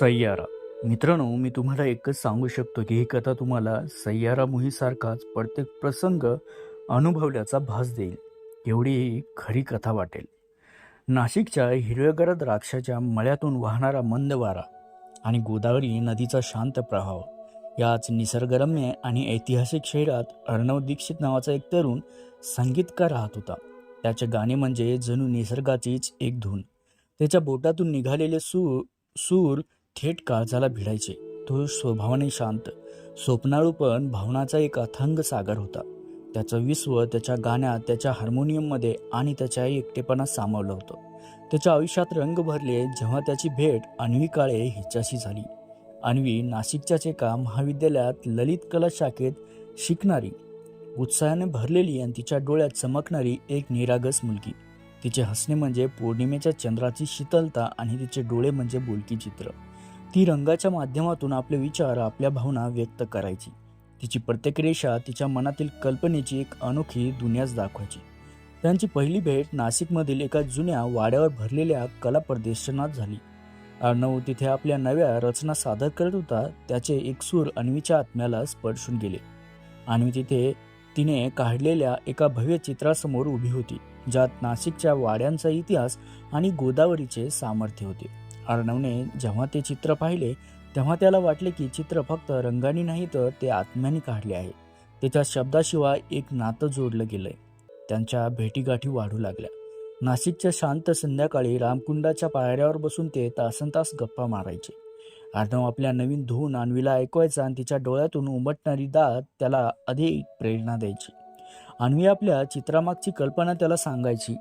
सय्यारा. मित्रांनो मी तुम्हाला एकच सांगू शकतो की ही कथा तुम्हाला सय्यारा मुहीसारखाच प्रत्येक प्रसंग अनुभवल्याचा भास देईल. एवढी ही खरी कथा वाटेल. नाशिकच्या हिरव्यागार द्राक्षाच्या मळ्यातून वाहणारा मंद वारा आणि गोदावरी नदीचा शांत प्रवाह याच निसर्गरम्य आणि ऐतिहासिक शहरात अर्णव दीक्षित नावाचा एक तरुण संगीतकार राहत होता. त्याचे गाणे म्हणजे जणू निसर्गाचीच एक धून. त्याच्या बोटातून निघालेले सूर सूर थेट काळजाला भिडायचे. तो स्वभावाने शांत स्वप्नाळू पण भावनाचा एक अथांग सागर होता. त्याचं विश्व त्याच्या गाण्यात त्याच्या हार्मोनियममध्ये आणि त्याच्या एकटेपणात सामावलं होतं. त्याच्या आयुष्यात रंग भरले जेव्हा त्याची भेट अन्वी काळे हिच्याशी झाली. अन्वी नाशिकच्याच एका महाविद्यालयात ललित कला शाखेत शिकणारी. उत्साहाने भरलेली आणि तिच्या डोळ्यात चमकणारी एक निरागस मुलगी. तिचे हसणे म्हणजे पौर्णिमेच्या चंद्राची शीतलता आणि तिचे डोळे म्हणजे बोलकी चित्र. ती रंगाच्या माध्यमातून आपले विचार आपल्या भावना व्यक्त करायची. तिची प्रत्येक रेषा तिच्या मनातील कल्पनेची एक अनोखी दुनियाच दाखवायची. त्यांची पहिली भेट नाशिकमधील एका जुन्या वाड्यावर भरलेल्या कला प्रदर्शनात झाली. अर्णव तिथे आपल्या नव्या रचना सादर करत होता त्याचे एक सूर अन्वीच्या आत्म्याला स्पर्शून गेले. आणि तिथे तिने काढलेल्या एका भव्य चित्रासमोर उभी होती ज्यात नाशिकच्या वाड्यांचा इतिहास आणि गोदावरीचे सामर्थ्य होते. अर्णवने जेव्हा ते चित्र पाहिले तेव्हा त्याला वाटले की चित्र फक्त रंगाने नाही तर ते आत्म्याने काढले आहे. त्याच्या शब्दाशिवाय एक नातं जोडलं गेलंय. त्यांच्या भेटीगाठी वाढू लागल्या. नाशिकच्या शांत संध्याकाळी रामकुंडाच्या पायऱ्यावर बसून ते तासन तास गप्पा मारायचे. अर्णव आपल्या नवीन धून अन्वीला ऐकवायचा आणि तिच्या डोळ्यातून उमटणारी दात त्याला अधिक प्रेरणा द्यायची. अन्वी आपल्या चित्रामागची कल्पना त्याला सांगायची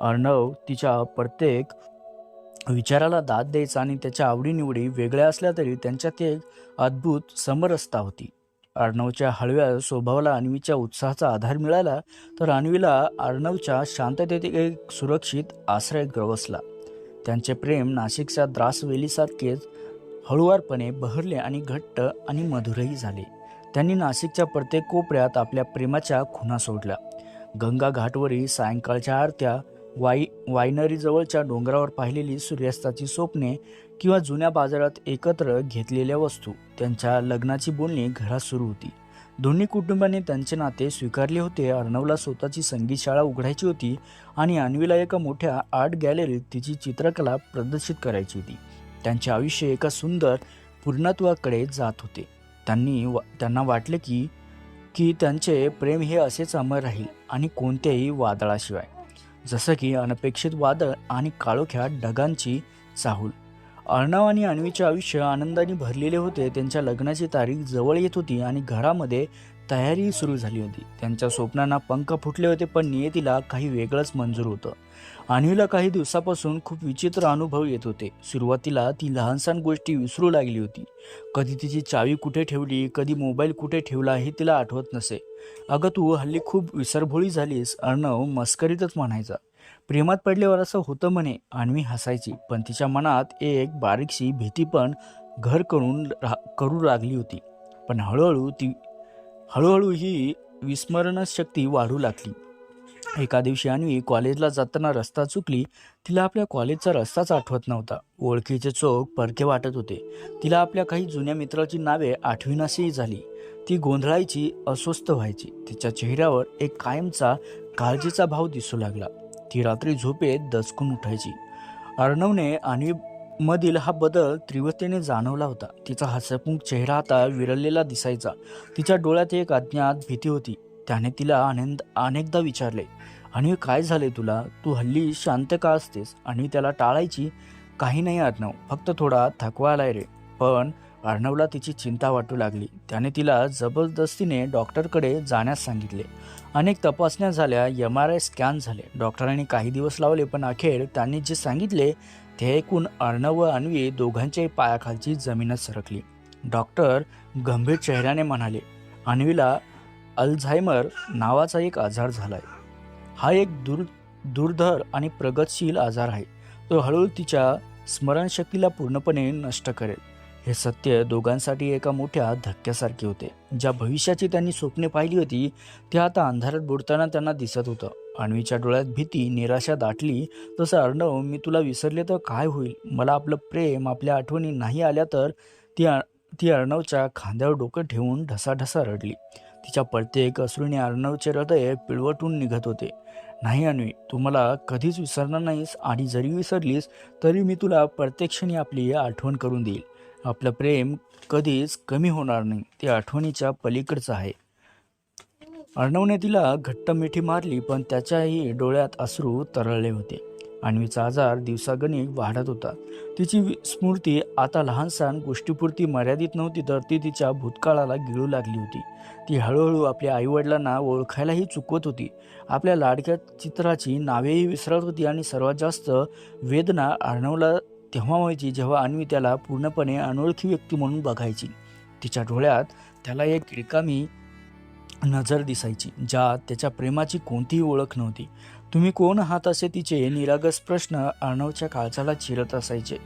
अर्णव तिच्या प्रत्येक विचाराला दाद द्यायचा आणि त्याच्या आवडीनिवडी वेगळ्या असल्या तरी त्यांच्यात एक अद्भुत समरसता होती. अर्णवच्या हळव्या स्वभावाला अन्वीच्या उत्साहाचा आधार मिळाला तर अन्वीला अर्णवच्या शांततेत एक सुरक्षित आश्रय गवसला त्यांचे प्रेम नाशिकच्या द्रासवेलीसारखेच हळुवारपणे बहरले आणि घट्ट आणि मधुरही झाले. त्यांनी नाशिकच्या प्रत्येक कोपऱ्यात आपल्या प्रेमाच्या खुणा सोडल्या. गंगा घाटवरील सायंकाळच्या आरत्या वाई वायनरीजवळच्या डोंगरावर पाहिलेली सूर्यास्ताची स्वप्ने किंवा जुन्या बाजारात एकत्र घेतलेल्या वस्तू त्यांच्या लग्नाची बोलणी घरात सुरू होती. दोन्ही कुटुंबांनी त्यांचे नाते स्वीकारले होते. अर्णवला स्वतःची संगीत शाळा उघडायची होती आणि अन्वीला एका मोठ्या आर्ट गॅलरीत तिची चित्रकला प्रदर्शित करायची होती. त्यांचे आयुष्य एका सुंदर पूर्णत्वाकडे जात होते. त्यांनी वा त्यांना वाटले की की त्यांचे प्रेम हे असेच अमर राहील आणि कोणत्याही वादळाशिवाय. जसं की अनपेक्षित वादळ आणि काळोख्या ढगांची चाहूल. अर्णव आणि अन्वीचे आयुष्य आनंदाने भरलेले होते. त्यांच्या लग्नाची तारीख जवळ येत होती आणि घरामध्ये तयारी सुरू झाली होती. त्यांच्या स्वप्नांना पंख फुटले होते पण नियतीला काही वेगळंच मंजूर होतं. आणवीला काही दिवसापासून खूप विचित्र अनुभव येत होते. सुरुवातीला ती लहानसहान गोष्टी विसरू लागली होती. कधी तिची चावी कुठे ठेवली कधी मोबाईल कुठे ठेवला हे तिला आठवत नसे. अगं तू हल्ली खूप विसरभोळी झालीस अर्णव मस्करीतच म्हणायचा. प्रेमात पडल्यावर असं होतं म्हणे आणवी हसायची पण तिच्या मनात एक बारीकशी भीती पण घर करून रा करू लागली होती. पण हळूहळू ती हळूहळू ही विस्मरणशक्ती वाढू लागली. एका दिवशी अन्वी कॉलेजला जाताना रस्ता चुकली. तिला आपल्या कॉलेजचा रस्ताच आठवत नव्हता. ओळखीचे चौक परके वाटत होते. तिला आपल्या काही जुन्या मित्राची नावे आठविनाशीही झाली. ती गोंधळायची अस्वस्थ व्हायची. तिच्या चेहऱ्यावर एक कायमचा काळजीचा भाव दिसू लागला. ती रात्री झोपेत दचकून उठायची. अर्णवने आणि मधील हा बदल तीव्रतेने जाणवला होता. तिचा हसमुख चेहरा आता विरळलेला दिसायचा. तिच्या डोळ्यात एक अज्ञात भीती होती. त्याने तिला आनंद अनेकदा विचारले आणि काय झाले तुला? तू हल्ली शांत का असतेस? आणि त्याला टाळायची काही नाही अर्णव फक्त थोडा थकवा आलाय रे. पण अर्णवला तिची चिंता वाटू लागली. त्याने तिला जबरदस्तीने डॉक्टरकडे जाण्यास सांगितले. अनेक तपासण्या झाल्या एम आर आय स्कॅन झाले. डॉक्टरांनी काही दिवस लावले पण अखेर त्यांनी जे सांगितले ते ऐकून अर्णव व अन्वी दोघांच्याही पायाखालची जमीनच सरकली. डॉक्टर गंभीर चेहऱ्याने म्हणाले अन्वीला अल्झायमर नावाचा एक आजार झालाय. हा एक दूर दुर्धर आणि प्रगतशील आजार आहे. तो हळूहळू तिच्या स्मरणशक्तीला पूर्णपणे नष्ट करेल. हे सत्य दोघांसाठी एका मोठ्या धक्क्यासारखे होते. ज्या भविष्याची त्यांनी स्वप्ने पाहिली होती ते आता अंधारात बुडताना त्यांना दिसत होतं. अन्वीच्या डोळ्यात भीती निराशा दाटली. तसं अर्णव मी तुला विसरले तर काय होईल? मला आपलं प्रेम आपल्या आठवणी नाही आल्या तर? ती ती अर्णवच्या खांद्यावर डोकं ठेवून ढसाढसा रडली. तिच्या प्रत्येक असुरीने अर्णवचे हृदय पिळवटून निघत होते. नाही अन्वी तू मला कधीच विसरणार नाहीस आणि जरी विसरलीस तरी मी तुला प्रत्येक क्षणी आपली आठवण करून देईल. आपलं प्रेम कधीच कमी होणार नाही. ते आठवणीच्या पलीकडचं आहे. अर्णवने तिला घट्ट मिठी मारली पण त्याच्याही डोळ्यात अश्रू तरळले होते. आणवीचा आजार दिवसागणिक वाढत होता. तिची स्मृती आता लहान सहान गोष्टीपुरती मर्यादित नव्हती तर ती तिच्या भूतकाळाला गिळू लागली होती. ती हळूहळू आपल्या आईवडिलांना ओळखायलाही चुकवत होती. आपल्या लाडक्या चित्राची नावेही विसरत होती आणि सर्वात जास्त वेदना अर्णवला तेव्हा व्हायची जेव्हा अन्वी त्याला पूर्णपणे अनोळखी व्यक्ती म्हणून बघायची. तिच्या डोळ्यात त्याला एक रिकामी नजर दिसायची ज्यात त्याच्या प्रेमाची कोणतीही ओळख नव्हती. तुम्ही कोण आहात असे तिचे निरागस प्रश्न अर्णवच्या काळजाला चिरत असायचे.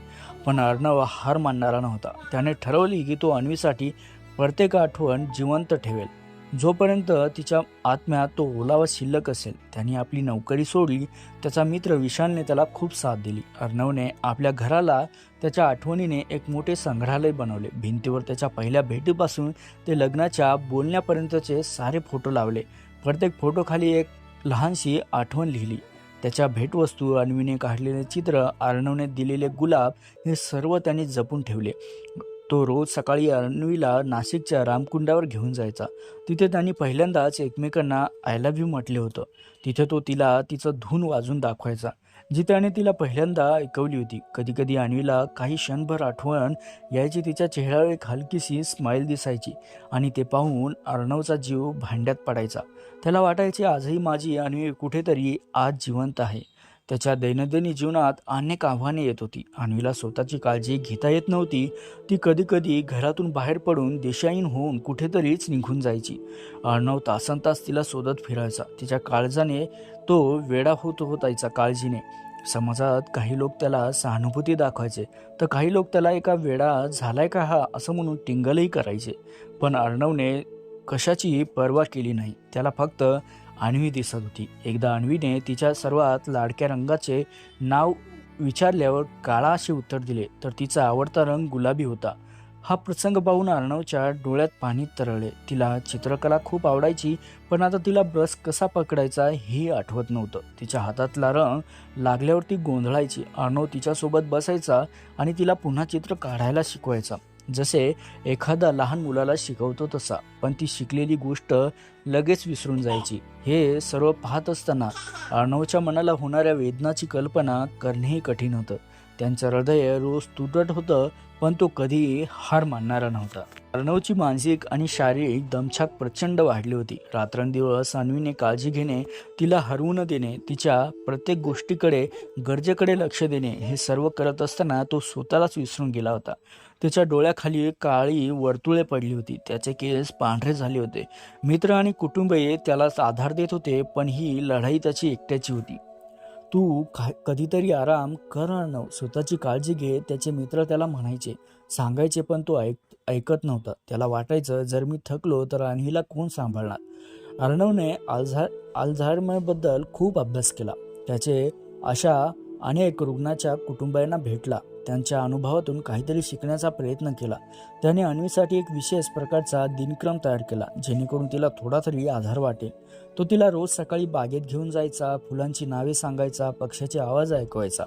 पण अर्णव हार मानणारा नव्हता. त्याने ठरवली की तो अन्वीसाठी प्रत्येक आठवण जिवंत ठेवेल. जोपर्यंत तिच्या आत्म्यात तो ओलावा शिल्लक असेल त्याने आपली नोकरी सोडली त्याचा मित्र विशालने त्याला खूप साथ दिली. अर्णवने आपल्या घराला त्याच्या आठवणीने एक मोठे संग्रहालय बनवले. भिंतीवर त्याच्या पहिल्या भेटीपासून ते लग्नाच्या बोलण्यापर्यंतचे सारे फोटो लावले. प्रत्येक फोटोखाली एक लहानशी आठवण लिहिली. त्याच्या भेटवस्तू अन्वीने काढलेले चित्र अर्णवने दिलेले गुलाब हे सर्व त्याने जपून ठेवले. तो रोज सकाळी अन्वीला नाशिकच्या रामकुंडावर घेऊन जायचा. तिथे त्यांनी पहिल्यांदाच एकमेकांना आय लव्ह यू म्हटले होतं. तिथे तो तिला तिचं धून वाजून दाखवायचा. जी त्याने तिला पहिल्यांदा ऐकवली होती. कधीकधी अन्वीला काही क्षणभर आठवण यायची तिच्या चेहऱ्यावर एक हलकीशी स्माईल दिसायची आणि ते पाहून अर्णवचा जीव भांड्यात पडायचा. त्याला वाटायचे आजही माझी अन्वी कुठेतरी आज जिवंत आहे. त्याच्या दैनंदिन जीवनात अनेक आव्हाने येत होती. अन्वीला स्वतःची काळजी घेता येत नव्हती. ती कधीकधी घरातून बाहेर पडून देशाईन होऊन कुठेतरीच निघून जायची. अर्णव तासन तास तिला शोधत फिरायचा. तिच्या काळजाने तो वेडा होत होतायचा काळजीने. समाजात काही लोक त्याला सहानुभूती दाखवायचे. तर काही लोक त्याला एका वेडा झालाय का हा असं म्हणून टिंगलही करायचे. पण अर्णवने कशाचीही पर्वा केली नाही. त्याला फक्त आणवी दिसत होती. एकदा अन्वीने तिच्या सर्वात लाडक्या रंगाचे नाव विचारल्यावर काळा असे उत्तर दिले तर तिचा आवडता रंग गुलाबी होता. हा प्रसंग पाहून अर्णवच्या डोळ्यात पाणी तरळले. तिला चित्रकला खूप आवडायची पण आता तिला ब्रश कसा पकडायचा हे आठवत नव्हतं. तिच्या हातातला रंग लागल्यावर ती गोंधळायची. अर्णव तिच्यासोबत बसायचा आणि तिला पुन्हा चित्र काढायला शिकवायचा. जसे एखादा लहान मुलाला शिकवतो तसा पण ती शिकलेली गोष्ट लगेच विसरून जायची. हे सर्व पाहत असताना अर्णवच्या मनाला होणाऱ्या वेदनाची कल्पना करणेही कठीण होतं. त्यांचं हृदय रोज तुटत होतं पण तो कधी हार मानणारा नव्हता. अर्णवची मानसिक आणि शारीरिक दमछाक प्रचंड वाढली होती. रात्रंदिवस अन्वीने काळजी घेणे तिला हरवू न देणे तिच्या प्रत्येक गोष्टीकडे गरजेकडे लक्ष देणे हे सर्व करत असताना तो स्वतःलाच विसरून गेला होता. त्याच्या डोळ्याखाली काळी वर्तुळे पडली होती. त्याचे केस पांढरे झाले होते. मित्र आणि कुटुंबीय त्याला आधार देत होते पण ही लढाई त्याची एकट्याची होती. तू कधीतरी आराम कर अर्णव स्वतःची काळजी घे त्याचे मित्र त्याला म्हणायचे. सांगायचे पण तो ऐक ऐकत नव्हता. त्याला वाटायचं जर मी थकलो तर अन्वीला कोण सांभाळणार? अर्णवने आल्झा आल्झायमरबद्दल खूप अभ्यास केला. त्याचे अशा अनेक रुग्णाच्या कुटुंबियांना भेटला. त्यांच्या अनुभवातून काहीतरी शिकण्याचा प्रयत्न केला. त्याने अन्वीसाठी एक विशेष प्रकारचा दिनक्रम तयार केला जेणेकरून तिला थोडा तरी आधार वाटेल. तो तिला रोज सकाळी बागेत घेऊन जायचा फुलांची नावे सांगायचा पक्ष्याचे आवाज ऐकवायचा.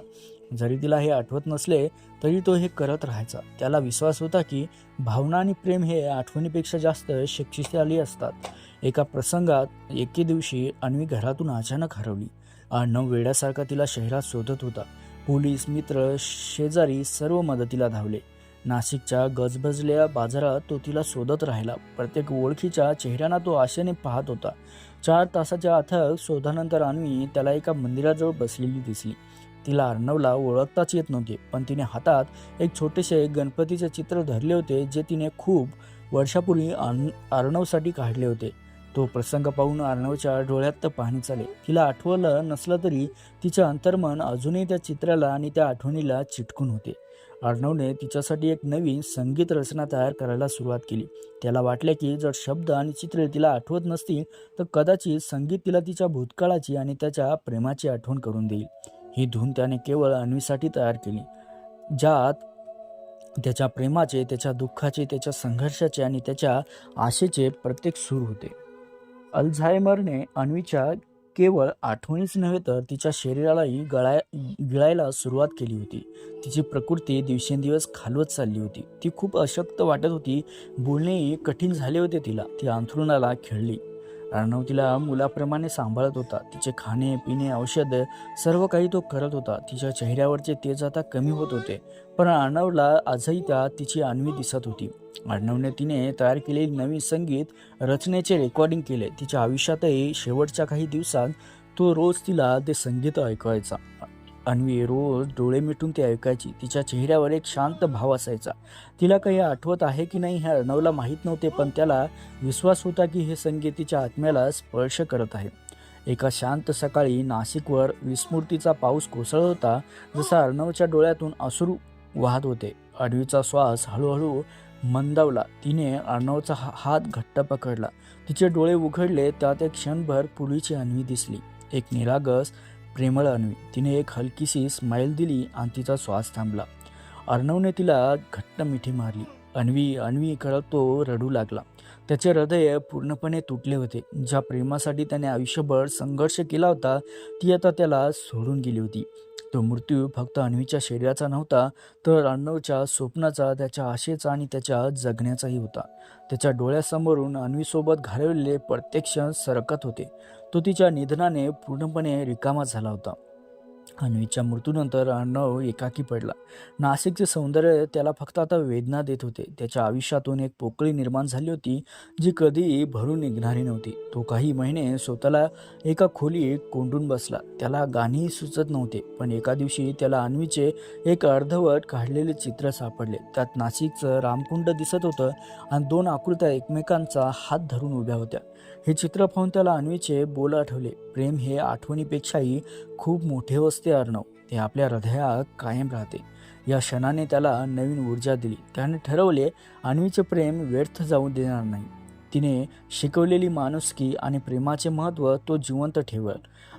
जरी तिला हे आठवत नसले तरी तो हे करत राहायचा. त्याला विश्वास होता की भावना आणि प्रेम हे आठवणीपेक्षा जास्त शक्तिशाली असतात. एका प्रसंगात एके दिवशी अन्वी घरातून अचानक हरवली. अर्णव वेड्यासारखा तिला शहरात शोधत होता. पोलीस मित्र शेजारी सर्व मदतीला धावले. नाशिकच्या गजबजल्या बाजारात तो तिला शोधत राहिला. प्रत्येक ओळखीच्या चेहऱ्यांना तो आशेने पाहत होता. चार तासाच्या अथक शोधानंतर अन्वी त्याला एका मंदिराजवळ बसलेली दिसली. तिला अर्णवला ओळखताच येत नव्हते पण तिने हातात एक छोटेसे गणपतीचे चित्र धरले होते जे तिने खूप वर्षापूर्वी अर्णवसाठी काढले होते. तो प्रसंग पाहून अर्णवच्या डोळ्यात तर पाणी चाले. तिला आठवलं नसलं तरी तिचं अंतर्मन अजूनही त्या चित्राला आणि त्या आठवणीला चिटकून होते. अर्णवने तिच्यासाठी एक नवीन संगीत रचना तयार करायला सुरुवात केली. त्याला वाटले की जर शब्द आणि चित्रे तिला आठवत नसतील तर कदाचित संगीत तिला तिच्या भूतकाळाची आणि त्याच्या प्रेमाची आठवण करून देईल. ही धून त्याने केवळ अन्वीसाठी तयार केली. ज्यात त्याच्या प्रेमाचे त्याच्या दुःखाचे त्याच्या संघर्षाचे आणि त्याच्या आशेचे प्रत्येक सूर होते. अल्झायमरने अन्वीच्या केवळ आठवणीच नव्हे तर तिच्या शरीरालाही गळाय गिळायला सुरुवात केली होती. तिची प्रकृती दिवसेंदिवस खालवत चालली होती. ती खूप अशक्त वाटत होती. बोलणेही कठीण झाले होते तिला. ती अंथरुणाला खेळली. अर्णव तिला मुलाप्रमाणे सांभाळत होता. तिचे खाणे पिणे औषध सर्व काही तो करत होता. तिच्या चेहऱ्यावरचे तेज आता कमी होत होते. पण अर्णवला आजही त्या तिची अन्वी दिसत होती. अर्णवने तिने तयार केलेले नवीन संगीत रचनेचे रेकॉर्डिंग केले. तिच्या आयुष्यातही शेवटच्या काही दिवसात तो रोज तिला ते संगीत ऐकायचा अन्वी रोज डोळे मिटून ते ऐकायची. तिच्या चेहऱ्यावर एक शांत भाव असायचा. तिला काही आठवत आहे की नाही हे अर्णवला माहीत नव्हते पण त्याला विश्वास होता की हे संगीत तिच्या आत्म्याला स्पर्श करत आहे. एका शांत सकाळी नाशिकवर विस्मृतीचा पाऊस कोसळत होता जसा अर्णवच्या डोळ्यातून अश्रू वाहत होते. अडवीचा श्वास हळूहळू मंदावला. तिने अर्णवचा हा- हात घट्ट पकडला. तिचे डोळे उघडले त्यात एक क्षणभर पुलीची अन्वी दिसली. एक निरागस प्रेमळ अन्वी. तिने एक हलकीशी स्माईल दिली आणि तिचा श्वास थांबला. अर्णवने तिला घट्ट मिठी मारली. अन्वी अन्वी करत तो रडू लागला. त्याचे हृदय पूर्णपणे तुटले होते. ज्या प्रेमासाठी त्याने आयुष्यभर संघर्ष केला होता ती आता त्याला सोडून गेली होती. तो मृत्यू फक्त अन्वीच्या शरीराचा नव्हता तर अर्णवच्या स्वप्नाचा त्याच्या आशेचा आणि त्याच्या जगण्याचाही होता. त्याच्या डोळ्यासमोरून अन्वीसोबत घालवलेले प्रत्यक्ष सरकत होते. तो तिच्या निधनाने पूर्णपणे रिकामा झाला होता. अन्वीच्या मृत्यूनंतर अर्णव एकाकी पडला. नाशिकचे सौंदर्य त्याला फक्त आता वेदना देत होते. त्याच्या आयुष्यातून एक पोकळी निर्माण झाली होती जी कधीही भरून निघणारी नव्हती. तो काही महिने स्वतःला एका खोलीत कोंडून बसला. त्याला गाणीही सुचत नव्हते पण एका दिवशी त्याला अन्वीचे एक अर्धवट काढलेले चित्र सापडले. त्यात नाशिकचं रामकुंड दिसत होतं आणि दोन आकृत्या एकमेकांचा हात धरून उभ्या होत्या. हे चित्र पाहून त्याला अन्वीचे बोल आठवले. प्रेम हे आठवणीपेक्षाही खूप मोठे असते अर्णव. ते आपल्या हृदयात कायम राहते. या क्षणाने त्याला नवीन ऊर्जा दिली. त्याने ठरवले अन्वीचे प्रेम व्यर्थ जाऊ देणार नाही. तिने शिकवलेली माणुसकी आणि प्रेमाचे महत्त्व तो जिवंत ठेवल.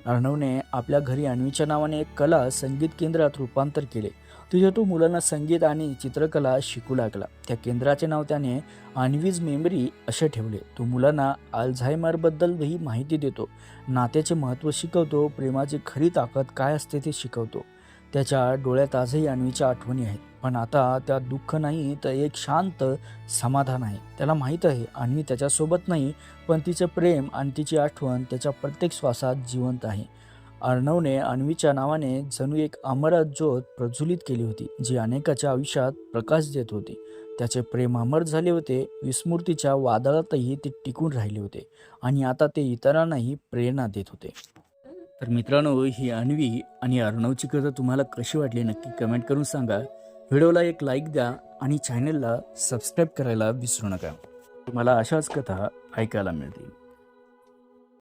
अर्णवने आपल्या घरी अन्वीच्या नावाने एक कला संगीत केंद्रात रूपांतर केले. तिथे तो मुलांना संगीत आणि चित्रकला शिकू लागला. त्या केंद्राचे नाव त्याने अन्वीज मेमरी असे ठेवले. तो मुलांना अल्झायमरबद्दलही माहिती देतो. नात्याचे महत्त्व शिकवतो. प्रेमाची खरी ताकद काय असते ते शिकवतो. त्याच्या डोळ्यात आजही अन्वीच्या आठवणी आहेत. पण आता त्यात दुःख नाही तर एक शांत समाधान आहे. त्याला माहीत आहे अन्वी त्याच्यासोबत नाही पण तिचं प्रेम आणि तिची आठवण त्याच्या प्रत्येक श्वासात जिवंत आहे. अर्णवने अन्वीच्या नावाने जणू एक अमर ज्योत प्रज्वलित केली होती जी अनेकाच्या आयुष्यात प्रकाश देत होती. त्याचे प्रेम अमर झाले होते विस्मृतीच्या वादळातही ते टिकून राहिले होते आणि आता ते इतरांनाही प्रेरणा देत होते. तर मित्रांनो ही अन्वी आणि अर्णवची कथा तुम्हाला कशी वाटली नक्की कमेंट करून सांगा. व्हिडिओला एक लाईक द्या आणि चॅनलला सबस्क्राईब करायला विसरू नका. तुम्हाला अशाच कथा ऐकायला मिळतील.